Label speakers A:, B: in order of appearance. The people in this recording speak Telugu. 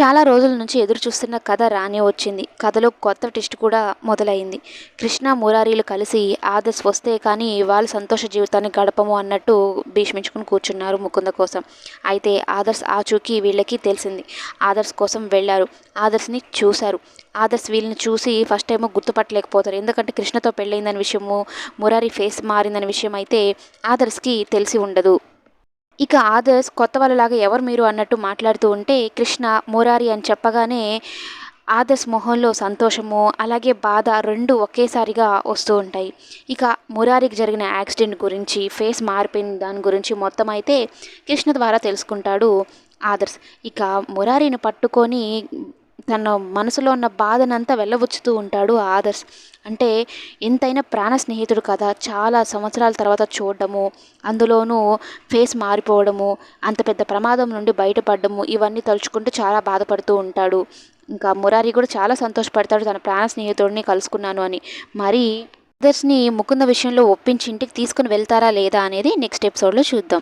A: చాలా రోజుల నుంచి ఎదురు చూస్తున్న కథ రానే వచ్చింది. కథలో కొత్త టెస్ట్ కూడా మొదలైంది. కృష్ణ మురారీలు కలిసి ఆదర్శ్ వస్తే కానీ వాళ్ళు సంతోష జీవితాన్ని గడపము అన్నట్టు భీష్మించుకుని కూర్చున్నారు ముకుంద కోసం. అయితే ఆదర్శ్ ఆచూకీ వీళ్ళకి తెలిసింది. ఆదర్శ్ కోసం వెళ్ళారు. ఆదర్శ్ని చూశారు. ఆదర్శ్ వీళ్ళని చూసి ఫస్ట్ టైం గుర్తుపట్టలేకపోతారు. ఎందుకంటే కృష్ణతో పెళ్ళయిందనే విషయము మురారి ఫేస్ మారిందనే విషయం అయితే ఆదర్శ్కి తెలిసి ఉండదు. ఇక ఆదర్శ్ కొత్త వాళ్ళలాగా ఎవరు మీరు అన్నట్టు మాట్లాడుతూ ఉంటే కృష్ణ మురారి అని చెప్పగానే ఆదర్శ్ మొహంలో సంతోషము అలాగే బాధ రెండు ఒకేసారిగా వస్తూ ఉంటాయి. ఇక మురారికి జరిగిన యాక్సిడెంట్ గురించి ఫేస్ మారిపోయిన దాని గురించి మొత్తం అయితే కృష్ణ ద్వారా తెలుసుకుంటాడు ఆదర్శ్. ఇక మురారిని పట్టుకొని తన మనసులో ఉన్న బాధనంతా వెళ్ళబుచ్చుతూ ఉంటాడు ఆదర్శ్. అంటే ఎంతైనా ప్రాణ స్నేహితుడు కదా చాలా సంవత్సరాల తర్వాత చూడడము అందులోనూ ఫేస్ మారిపోవడము అంత పెద్ద ప్రమాదం నుండి బయటపడడము ఇవన్నీ తలుచుకుంటూ చాలా బాధపడుతూ ఉంటాడు. ఇంకా మురారి కూడా చాలా సంతోషపడతాడు తన ప్రాణ స్నేహితుడిని కలుసుకున్నాను అని. మరి ఆదర్శ్ని ముకుంద విషయంలో ఒప్పించి ఇంటికి తీసుకుని వెళ్తారా లేదా అనేది నెక్స్ట్ ఎపిసోడ్లో చూద్దాం.